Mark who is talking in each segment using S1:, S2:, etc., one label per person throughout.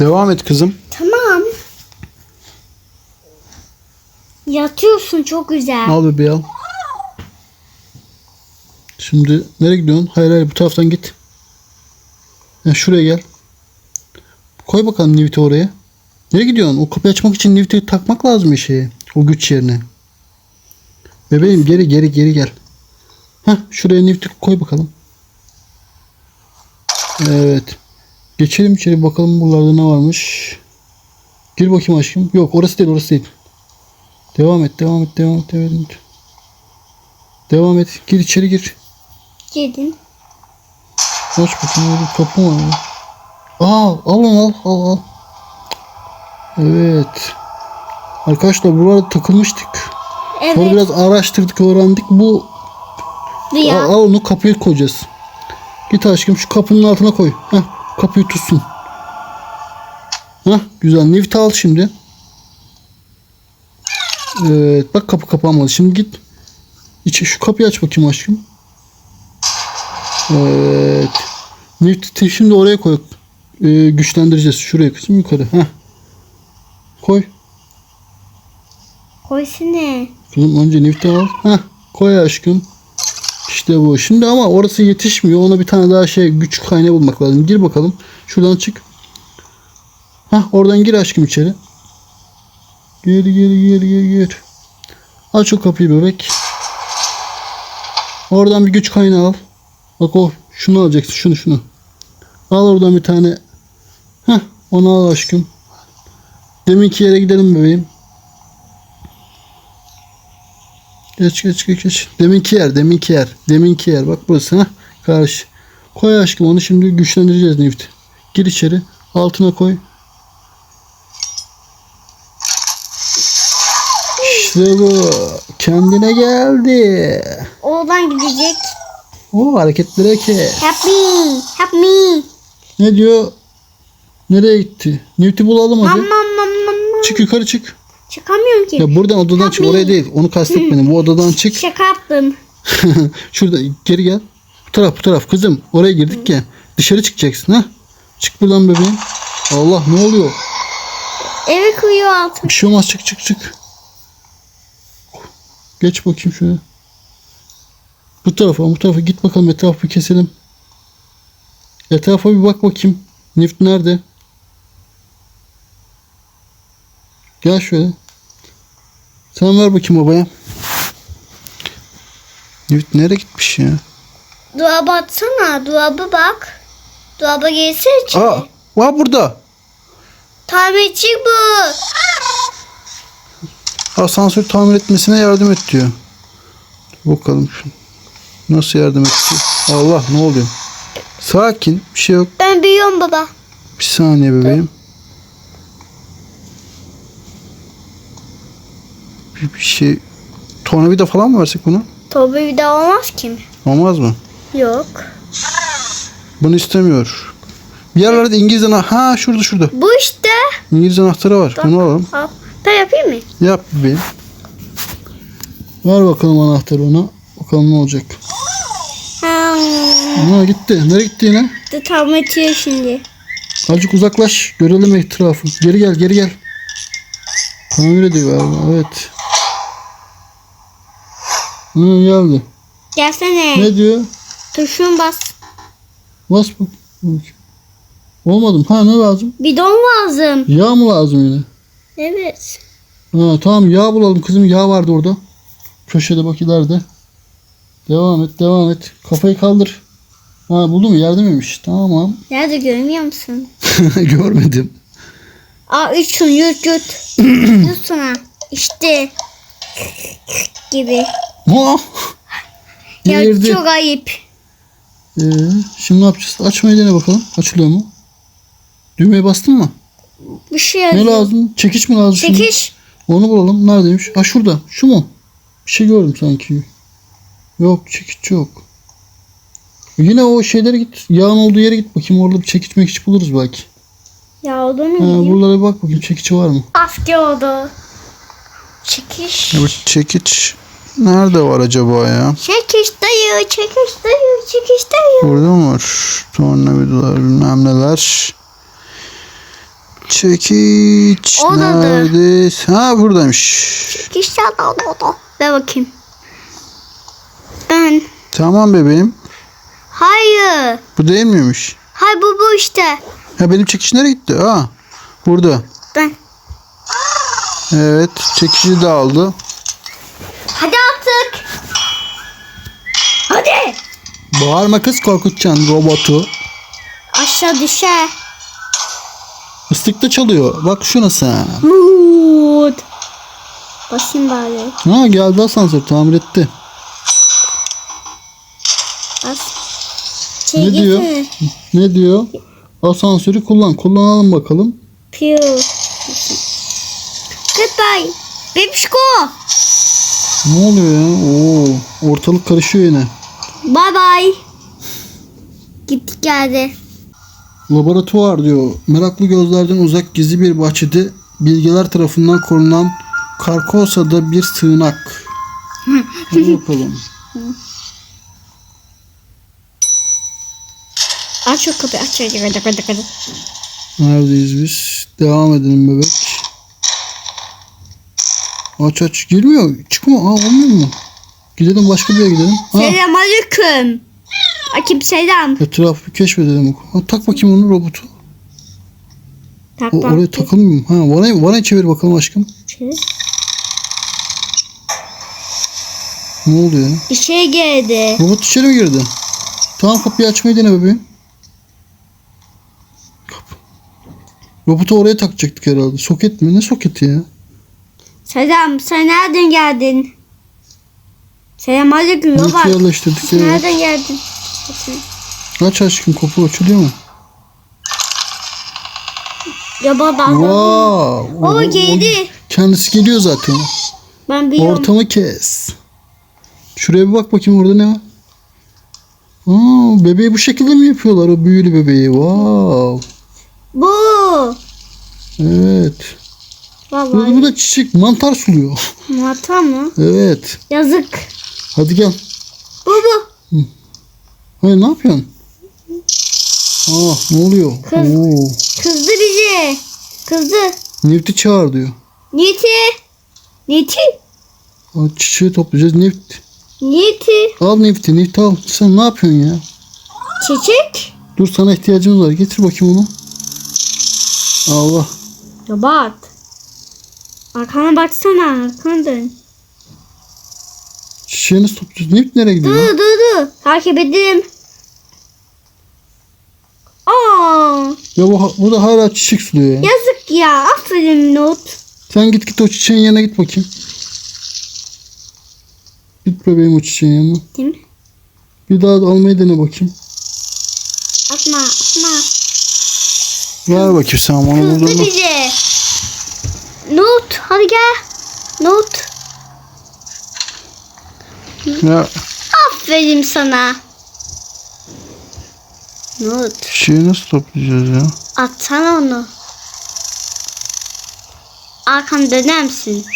S1: Devam et kızım.
S2: Tamam. Yatıyorsun çok güzel.
S1: Al bebeği al. Şimdi nereye gidiyorsun? Hayır hayır bu taraftan git. Ya şuraya gel. Koy bakalım Nivit'i oraya. Nereye gidiyorsun? O kapıyı açmak için Nivit'i takmak lazım bir şeye. O güç yerine. Bebeğim geri geri geri gel. Heh şuraya Nivit'i koy bakalım. Evet. Geçelim içeri bakalım buralarda ne varmış. Gir bakayım aşkım. Yok orası değil orası değil. Devam et devam et devam et. Devam et. Devam et. Gir içeri gir.
S2: Yedin.
S1: Aç bakayım orada kapı var. ya. Aa al onu al al al. Evet. Arkadaşlar buralarda takılmıştık. Sonra
S2: Evet.
S1: biraz araştırdık öğrendik. Bu
S2: Rüya.
S1: al, al onu kapıya koyacağız. Git aşkım şu kapının altına koy. Heh, kapıyı tutsun. Heh, güzel. Nifti al şimdi. Evet bak kapı kapanmadı. Şimdi git. İçi, şu kapıyı aç bakayım aşkım. Evet. Nifti şimdi oraya koy. Ee, güçlendireceğiz. Şuraya kızım yukarı. Heh. Koy.
S2: Koysana.
S1: Kızım önce nifti al. Heh, koy aşkım. İşte bu. Şimdi ama orası yetişmiyor. Ona bir tane daha şey güç kaynağı bulmak lazım. Gir bakalım. Şuradan çık. Heh, oradan gir aşkım içeri. Gir gir gir gir gir. Aç o kapıyı bebek. Oradan bir güç kaynağı al. Bak o. Şunu alacaksın. Şunu şunu. Al oradan bir tane. Heh, onu al aşkım. Deminki yere gidelim bebeğim. Geç geç geç geç. Deminki yer, deminki yer. Deminki yer. Bak burası ha. Karşı. Koy aşkım onu şimdi güçlendireceğiz Nift. Gir içeri. Altına koy. İşte bu. Kendine geldi.
S2: Oradan gidecek.
S1: O hareketlere ki.
S2: Help me. Help me.
S1: Ne diyor? Nereye gitti? Nift'i bulalım
S2: Mam
S1: hadi.
S2: mam mam mam. mam.
S1: Çık yukarı çık.
S2: Çıkamıyorum ki.
S1: Ya buradan odadan çık. Oraya değil. Onu kastetmedim. Bu odadan çık.
S2: Şaka yaptım.
S1: Şurada geri gel. Bu taraf bu taraf kızım. Oraya girdik ya. Dışarı çıkacaksın ha. Çık buradan bebeğim. Allah ne oluyor?
S2: Eve kuyuyor altı.
S1: Bir şey olmaz çık çık çık. Geç bakayım şöyle. Bu tarafa bu tarafa git bakalım etrafı keselim. Etrafa bir bak bakayım. Nift nerede? Gel şöyle. Sen ver bakayım babaya. Nift nereye gitmiş ya?
S2: Dolaba atsana. Dolaba bak. Dolaba gelsene içeri.
S1: Aa, var burada.
S2: Tamirci bu.
S1: Asansör tamir etmesine yardım et diyor. Bakalım şu. Nasıl yardım ediyor? Allah ne oluyor? Sakin. Bir şey yok.
S2: Ben biliyorum baba.
S1: Bir saniye bebeğim. Bir, bir şey. Tornavida falan mı versek
S2: bir daha olmaz ki mi?
S1: Olmaz mı?
S2: Yok.
S1: Bunu istemiyor. Bir yerlerde İngiliz anahtarı. Ha şurada şurada.
S2: Bu işte.
S1: İngiliz anahtarı var. Bunu alalım.
S2: Al. Ben yapayım mı?
S1: Yap bebeğim. Ver bakalım anahtarı ona. Bakalım ne olacak.
S2: Hmm.
S1: Ha gitti. Nereye gitti yine?
S2: Tam etiyor şimdi.
S1: Azıcık uzaklaş. Görelim etrafı. Geri gel geri gel. Tamir ediyor galiba. Evet. Hı, geldi.
S2: Gelsene.
S1: Ne diyor?
S2: Tuşun bas.
S1: Bas bak. Bak. Olmadı mı? Ha ne lazım?
S2: Bidon lazım.
S1: Yağ mı lazım yine?
S2: Evet.
S1: Ha tamam yağ bulalım kızım. Yağ vardı orada. Köşede bak ileride. Devam et devam et. Kafayı kaldır. Ha buldun mu? Yerde miymiş? Tamam.
S2: Nerede görmüyor musun?
S1: Görmedim.
S2: Aa üç yut yut yut. yut sana. İşte. Gibi.
S1: Ha!
S2: Ya
S1: Girdi.
S2: çok ayıp.
S1: Ee, şimdi ne yapacağız? Açmayı dene bakalım. Açılıyor mu? Düğmeye bastın mı?
S2: Bir şey
S1: Ne
S2: yazıyor.
S1: lazım? Çekiç mi lazım şimdi?
S2: Çekiş.
S1: Onu bulalım. Neredeymiş? Ha şurada. Şu mu? Bir şey gördüm sanki. Yok çekiç yok. Yine o şeylere git. Yağın olduğu yere git bakayım. Orada bir çekiç mekiç buluruz belki.
S2: Ya o da mı?
S1: Ha,
S2: bileyim?
S1: buralara bir bak bakayım çekici var mı?
S2: Asker oldu. Çekiş.
S1: Evet çekiç nerede var acaba ya?
S2: Çekiş dayı, çekiş dayı, çekiş dayı.
S1: Burada mı var? Tornavidalar bilmem neler. çekiç.
S2: Oradadır.
S1: Neredesin? Ha buradaymış.
S2: İşte o da o da. Ver bakayım. Ben.
S1: Tamam bebeğim.
S2: Hayır.
S1: Bu değil miymiş?
S2: Hayır bu bu işte.
S1: Ha benim çekiç nereye gitti? Ha burada.
S2: Ben.
S1: Evet çekici de aldı.
S2: Hadi artık. Hadi.
S1: Bağırma kız korkutacaksın robotu.
S2: Aşağı düşer.
S1: Islık da çalıyor. Bak şuna sen.
S2: Mood. Basayım bari.
S1: Ha geldi asansör tamir etti.
S2: Bas. Şey
S1: Ne diyor? Ne diyor? Asansörü kullan. Kullanalım bakalım.
S2: Pew. Goodbye. Bebişko.
S1: Ne oluyor ya? Oo, ortalık karışıyor yine.
S2: Bye bye. Gittik geldi.
S1: Laboratuvar diyor. Meraklı gözlerden uzak gizli bir bahçede bilgeler tarafından korunan Karkosa'da bir sığınak. Hadi bakalım.
S2: Aç şu kapıyı aç.
S1: Neredeyiz biz? Devam edelim bebek. Aç aç. Girmiyor. Çıkma. Aa olmuyor mu? Gidelim başka bir yere gidelim. Ha,
S2: Selam aleyküm. Akip selam.
S1: etrafı keşfedelim. Ha, tak bakayım onu robotu.
S2: Tak
S1: O, oraya takılmıyor? Ha, vanayı, vanayı çevir bakalım aşkım. Ne oluyor ya?
S2: İşe geldi.
S1: Robot içeri mi girdi? Tamam kapıyı açmayı dene bebeğim. Kapı. Robotu oraya takacaktık herhalde. Soket mi? Ne soketi ya?
S2: Selam. Sen nereden geldin? Selam aleyküm.
S1: Robotu
S2: bak.
S1: yerleştirdik.
S2: Sen nereden geldin?
S1: Aç aşkım kapı açılıyor mu?
S2: Ya baba.
S1: Wow.
S2: O geldi.
S1: Kendisi geliyor zaten.
S2: Ben biliyorum.
S1: Ortamı kes. Şuraya bir bak bakayım orada ne var? Aa, bebeği bu şekilde mi yapıyorlar o büyülü bebeği? Wow.
S2: Bu.
S1: Evet.
S2: Vallahi.
S1: bu da çiçek mantar suluyor.
S2: Mata mı?
S1: evet.
S2: Yazık.
S1: Hadi gel.
S2: Bu bu.
S1: Hayır ne yapıyorsun? Aa ne oluyor?
S2: Kız.
S1: Oo.
S2: Kızdı bizi. Kızdı.
S1: Nefti çağır diyor.
S2: Niyeti. Niyeti.
S1: Aa, çiçeği toplayacağız. Neft.
S2: Niyeti.
S1: Al nefti. Nefti al. Sen ne yapıyorsun ya?
S2: Çiçek.
S1: Dur sana ihtiyacımız var. Getir bakayım onu. Allah.
S2: Ya bak. Arkana baksana. Arkana dön.
S1: Çiçeği nasıl? Neft nereye gidiyor?
S2: Dur dur dur. Takip edelim. Aa,
S1: Ya bu, bu da hala çiçek suluyor ya.
S2: yazık ya. Aferin not.
S1: Sen git git o çiçeğin yanına git bakayım. Git bebeğim o çiçeğin yanına.
S2: Değil mi?
S1: Bir daha da almayı dene bakayım.
S2: Atma atma.
S1: Ver bakayım sen bana
S2: Kızdı bizi. Not hadi gel. Not.
S1: Ya
S2: Aferin sana. Not.
S1: çiçeği nasıl toplayacağız ya?
S2: Atsana onu. Arkanı döner misin?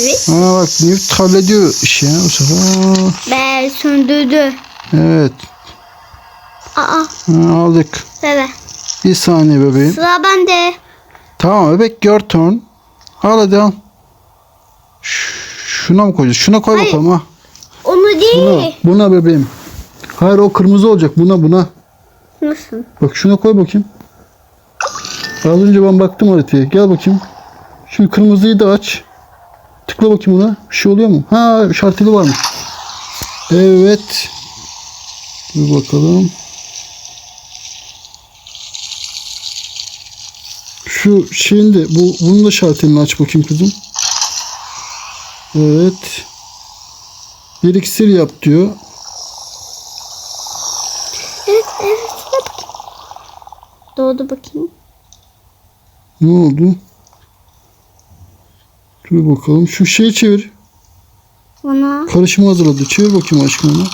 S2: Evet.
S1: Ha bak Neft hallediyor işi ya bu sefer. Aa,
S2: Ben söndürdü.
S1: Evet.
S2: Aa,
S1: Ha, aldık.
S2: bebe.
S1: Bir saniye bebeğim.
S2: Sıra bende.
S1: Tamam bebek your turn. Al hadi al. Şuna mı koyacağız? Şuna koy
S2: Hayır.
S1: bakalım ha.
S2: Onu
S1: Buna,
S2: değil.
S1: buna bebeğim. Hayır o kırmızı olacak. Buna buna.
S2: Nasıl?
S1: Bak şuna koy bakayım. Az önce ben baktım haritaya. Gel bakayım. Şu kırmızıyı da aç. Tıkla bakayım ona. Bir şey oluyor mu? Ha şarteli varmış. Evet. Dur bakalım. Şu şeyin de bu bunun da şartelini aç bakayım kızım. Evet. Bir iksir yap diyor.
S2: Evet, evet. evet. Doğdu bakayım.
S1: Ne oldu? Dur bakalım. Şu şeyi çevir.
S2: Bana.
S1: Karışımı hazırladı. Çevir bakayım aşkım onu.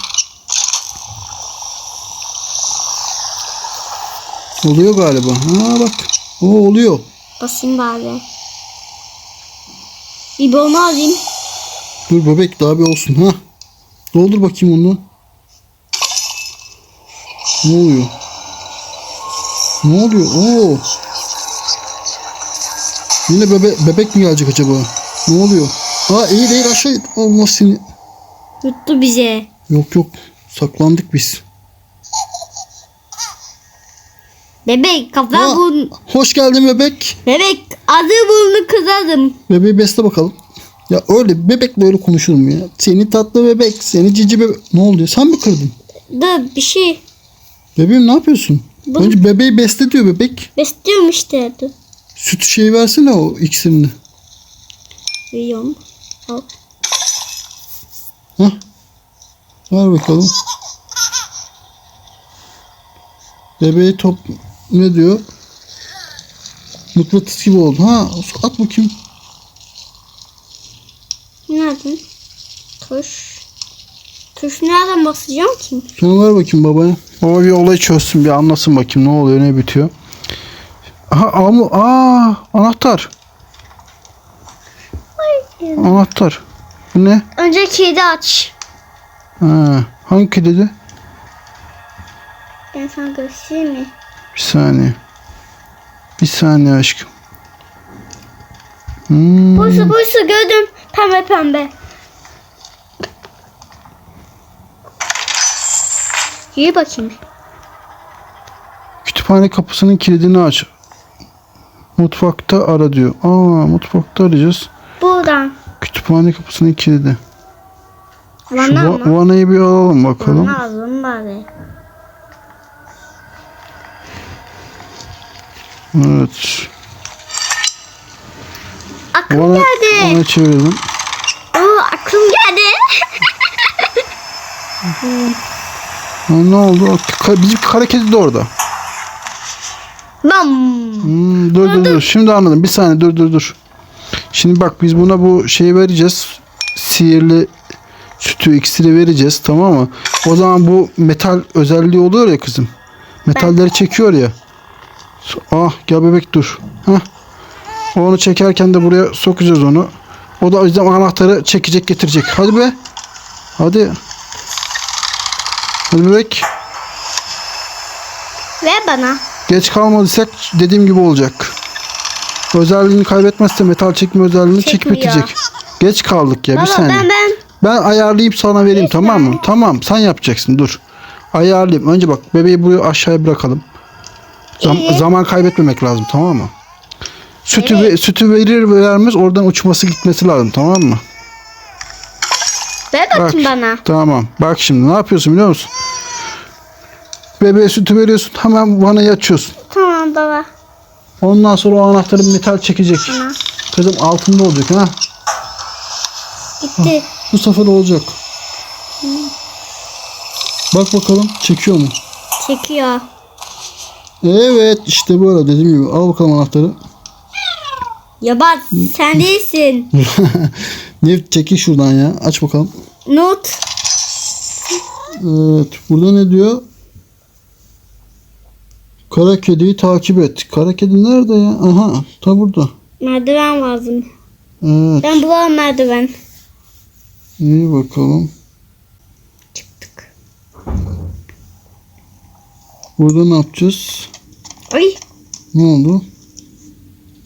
S1: Oluyor galiba. Ha bak. O oluyor.
S2: Basayım bari. Bir bunu alayım.
S1: Dur bebek daha bir olsun. Ha. Doldur bakayım onu. Ne oluyor? Ne oluyor? Oo. Yine bebe bebek mi gelecek acaba? Ne oluyor? Aa iyi değil aşağı. Allah seni.
S2: Yuttu bize.
S1: Yok yok. Saklandık biz.
S2: Bebek kafa
S1: Aa,
S2: burnu.
S1: hoş geldin bebek.
S2: Bebek adı burnu kızarım.
S1: Bebeği besle bakalım. Ya öyle bebekle öyle konuşur mu ya? Seni tatlı bebek, seni cici bebek. Ne oldu? Sen mi kırdın?
S2: Dur bir şey.
S1: Bebeğim ne yapıyorsun?
S2: Bu-
S1: Önce bebeği besle diyor bebek.
S2: Besliyorum işte. Dur.
S1: Süt şeyi versene o iksirini.
S2: Veriyorum. Al.
S1: Hah. Ver bakalım. Bebeği top ne diyor? Mıknatıs gibi oldu. Ha at bakayım.
S2: Nereden? Tuş. Tuş nereden basacağım ki?
S1: Sen ver bakayım babaya. Baba bir olayı çözsün bir anlasın bakayım ne oluyor ne bitiyor. Aha amu aa anahtar. Anahtar. Bu ne?
S2: Önce kedi aç.
S1: Ha, hangi kilidi?
S2: Ben sana göstereyim mi?
S1: Bir saniye. Bir saniye aşkım. Hmm.
S2: Buysa buysa gördüm. Pembe pembe. İyi bakayım.
S1: Kütüphane kapısının kilidini aç. Mutfakta ara diyor. Aa mutfakta arayacağız.
S2: Buradan.
S1: Kütüphane kapısının kilidi. Şu
S2: Vana
S1: va-
S2: mı?
S1: vanayı bir alalım bakalım.
S2: Alın bari.
S1: Evet.
S2: Aklım
S1: Vana,
S2: geldi.
S1: vanayı çevirelim.
S2: Oo, aklım geldi.
S1: Ne oldu? Bizim kara kedi de orada.
S2: Bam.
S1: Hmm, dur dur dur. Şimdi anladım. Bir saniye dur dur dur. Şimdi bak biz buna bu şeyi vereceğiz. Sihirli sütü iksiri vereceğiz tamam mı? O zaman bu metal özelliği oluyor ya kızım. Metalleri çekiyor ya. Ah gel bebek dur. Heh. Onu çekerken de buraya sokacağız onu. O da yüzden anahtarı çekecek getirecek. Hadi be. Hadi. Hadi bebek.
S2: Ver bana.
S1: Geç kalmadıysak dediğim gibi olacak. Özelliğini kaybetmezse metal çekme özelliğini çekip bitecek. Geç kaldık ya bir
S2: Baba
S1: saniye.
S2: ben ben.
S1: Ben ayarlayıp sana vereyim tamam mı? Tamam sen yapacaksın dur. Ayarlayayım. Önce bak bebeği buraya aşağıya bırakalım. Zam- zaman kaybetmemek lazım tamam mı? Sütü
S2: Evet.
S1: ve- sütü verir vermez oradan uçması gitmesi lazım tamam mı?
S2: Ver
S1: Bak.
S2: bakayım bana.
S1: Tamam. Bak şimdi ne yapıyorsun biliyor musun? Bebeğe sütü veriyorsun hemen vanayı açıyorsun.
S2: Tamam baba.
S1: Ondan sonra o anahtarı metal çekecek.
S2: Bana.
S1: Kızım altında olacak ha.
S2: Gitti.
S1: Bu sefer olacak. Bak bakalım çekiyor mu?
S2: Çekiyor.
S1: Evet işte böyle dediğim gibi. Al bakalım anahtarı.
S2: Ya bak sen değilsin.
S1: ne çekil şuradan ya. Aç bakalım.
S2: Not.
S1: Evet. Burada ne diyor? Kara kediyi takip et. Kara kedi nerede ya? Aha. Ta burada.
S2: Merdiven lazım.
S1: Evet.
S2: Ben bulamam merdiven.
S1: İyi bakalım. Burada ne yapacağız?
S2: Ay
S1: Ne oldu?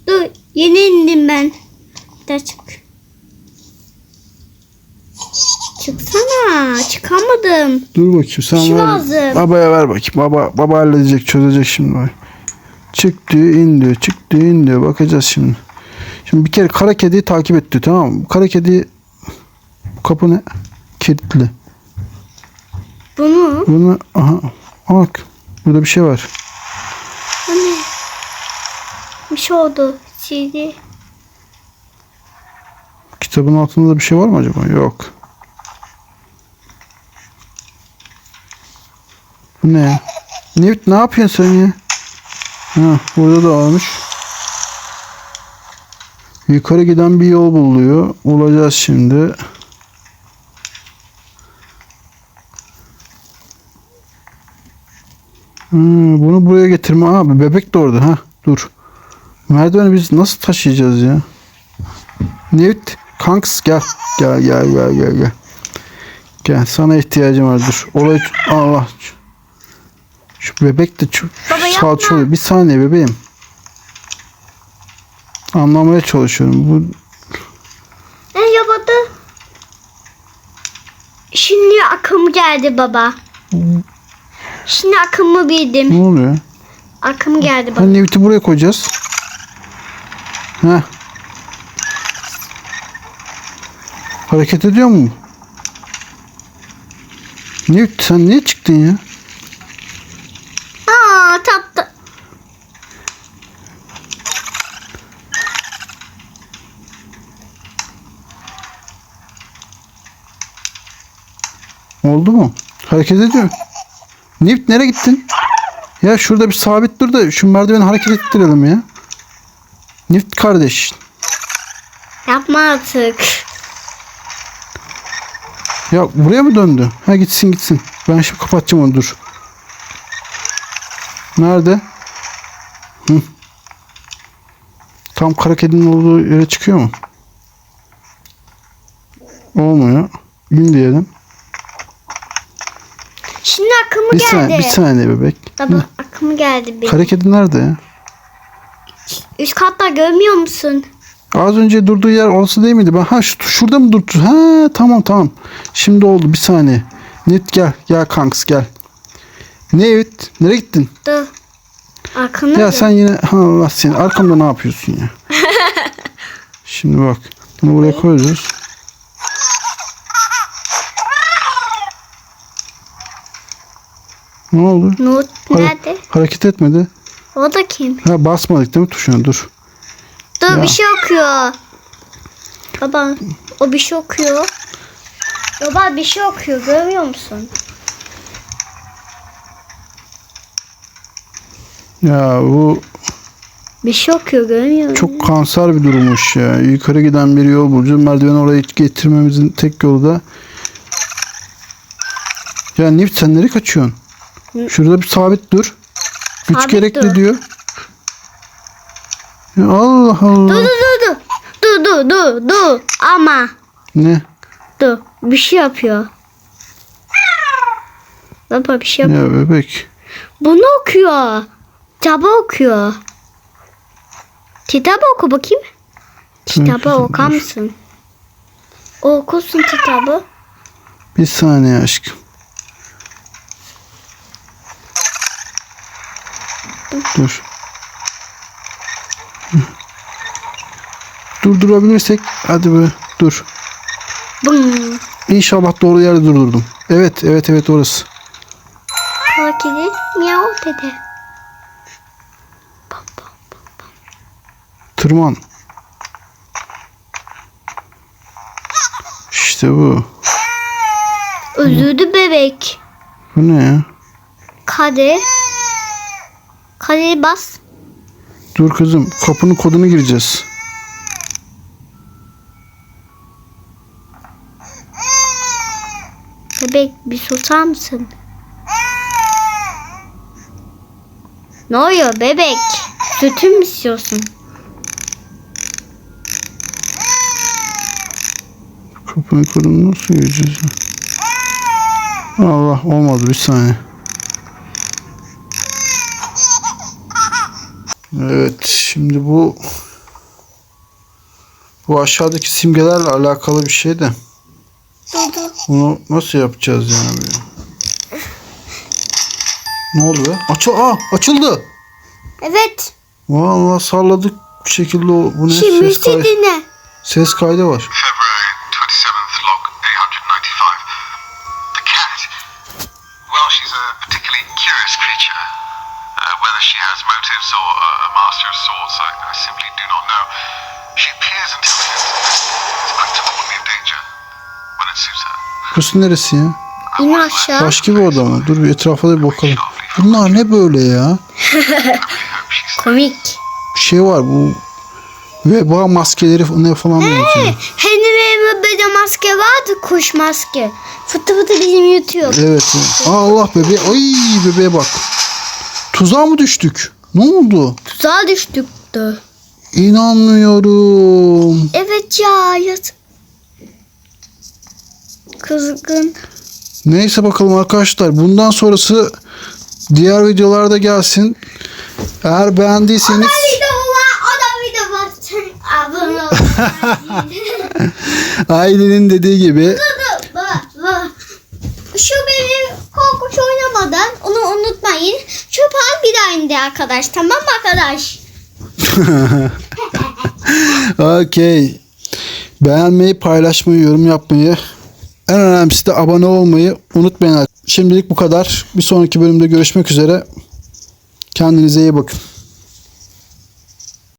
S2: dur yeni indim ben. Bir çık. Çıksana. Çıkamadım.
S1: Dur bakayım sen
S2: Şu
S1: ver.
S2: lazım.
S1: Babaya ver bakayım. Baba baba halledecek, çözecek şimdi. Çık diyor, in diyor. Çık diyor, in diyor. Bakacağız şimdi. Şimdi bir kere kara kediyi takip et diyor tamam mı? Kara kedi bu kapı ne? Kilitli.
S2: Bunu.
S1: Bunu aha bak. Burada bir şey var.
S2: Bu ne? Bir şey oldu. CD.
S1: Kitabın altında da bir şey var mı acaba? Yok. Bu ne ya? Ne, ne yapıyorsun sen ya? Ha, burada da varmış. Yukarı giden bir yol buluyor. Olacağız şimdi. Hmm, bunu buraya getirme. Abi bebek de orada. Ha, dur. Merdiveni biz nasıl taşıyacağız ya? Newt, Kanks gel. Gel gel gel gel gel. Gel sana ihtiyacım var dur. Olay Allah. Şu bebek de çok salçalıyor. Bir saniye bebeğim. Anlamaya çalışıyorum. Bu
S2: Ne yapadı? Şimdi akım geldi baba. Şimdi akımı bildim.
S1: ne oluyor?
S2: Akım geldi baba.
S1: Hani Newt'i buraya koyacağız. Heh. Hareket ediyor mu? Newt sen niye çıktın ya?
S2: Aa tatlı.
S1: Oldu mu? Hareket ediyor. Newt nereye gittin? Ya şurada bir sabit dur da şu merdiveni hareket ettirelim ya. Newt kardeş.
S2: Yapma artık.
S1: Ya buraya mı döndü? Ha gitsin gitsin. Ben şimdi kapatacağım onu dur. Nerede? Hı. Tam kara kedinin olduğu yere çıkıyor mu? Olmuyor. Gün diyelim.
S2: Şimdi akımı
S1: Bir
S2: geldi.
S1: saniye, bir saniye bebek.
S2: Baba akımı geldi benim.
S1: Kara kedi nerede ya?
S2: Üst katta görmüyor musun?
S1: Az önce durduğu yer orası değil miydi? Ben ha şu, şurada mı durdu? Ha tamam tamam. Şimdi oldu bir saniye. Net gel. Gel kanks gel. Ne evet? Nereye gittin?
S2: Dur. Akımı
S1: Ya sen yine ha, Allah seni arkamda ne yapıyorsun ya? Şimdi bak. Bunu buraya koyuyoruz. Ne oldu? Hare-
S2: nerede?
S1: hareket etmedi.
S2: O da kim?
S1: Ha basmadık değil mi tuşuna? Dur.
S2: Dur
S1: Ya.
S2: bir şey okuyor. Baba o bir şey okuyor. Baba bir şey okuyor görmüyor musun?
S1: Ya bu
S2: Bir şey okuyor görmüyor musun?
S1: çok kanser bir durummuş ya. Yukarı giden bir yol bulacağız. Merdiveni oraya getirmemizin tek yolu da ya Nif sen nereye kaçıyorsun? Şurada bir sabit dur. Güç
S2: Sabit
S1: gerekli
S2: dur.
S1: diyor. Allah Allah.
S2: Dur dur dur dur. Dur dur dur dur. Ama
S1: Ne?
S2: dur bir şey yapıyor. Baba bir şey yapıyor.
S1: Ya bebek.
S2: Bunu okuyor. Kitabı okuyor. Kitabı oku bakayım. Kitabı
S1: kızım,
S2: okar mısın? Okusun kitabı.
S1: Bir saniye aşkım. Dur. Durdurabilirsek hadi be dur.
S2: Bım.
S1: İnşallah doğru yerde durdurdum. Evet evet evet orası.
S2: Kedi miyav dedi.
S1: Tırman. İşte bu.
S2: Üzüldü bebek.
S1: Bu ne ya?
S2: Kadir. Kadir bas.
S1: Dur kızım kapının kodunu gireceğiz.
S2: Bebek bir susar mısın? Ne oluyor bebek? Sütü mü istiyorsun?
S1: Kapının kodunu nasıl gireceğiz? Allah olmadı bir saniye. Evet şimdi bu bu aşağıdaki simgelerle alakalı bir şey de bunu nasıl yapacağız yani? Ne oldu be? Açıl Aa, açıldı.
S2: Evet.
S1: Vallahi salladık bir şekilde o bu ne
S2: Şimdi
S1: ses, kay-
S2: dinle.
S1: ses kaydı var.
S3: February 27th, log 895. The cat. Well, she's a particularly curious creature. Uh, whether she has motives or uh, master of sorts, I, I simply do not know. She appears intelligent, is quick to warn me of danger when it suits her.
S1: Burası neresi ya?
S2: İn aşağı.
S1: Başka bir oda mı? Dur bir etrafa da bir bakalım. Bunlar ne böyle ya?
S2: Komik.
S1: Bir şey var bu veba maskeleri ne falan benziyor.
S2: Hani benim böyle maske vardı kuş maske. Fıtı fıtı bizim yutuyor.
S1: Evet. Allah bebeğe. Ay bebeğe bak. Tuzağa mı düştük? Ne oldu?
S2: Tuzağa düştük de.
S1: İnanmıyorum.
S2: Evet ya yat. Kızgın.
S1: Neyse bakalım arkadaşlar. Bundan sonrası diğer videolarda gelsin. Eğer beğendiyseniz
S2: video var. O da video var. Sen
S1: Ailenin dediği gibi
S2: Bak, bak. Şu benim korkunç oynamadan onu unutmayın. Çöpal bir daha indi arkadaş. Tamam mı arkadaş?
S1: Okey. Beğenmeyi, paylaşmayı, yorum yapmayı, en önemlisi de abone olmayı unutmayın. Şimdilik bu kadar. Bir sonraki bölümde görüşmek üzere. Kendinize iyi bakın.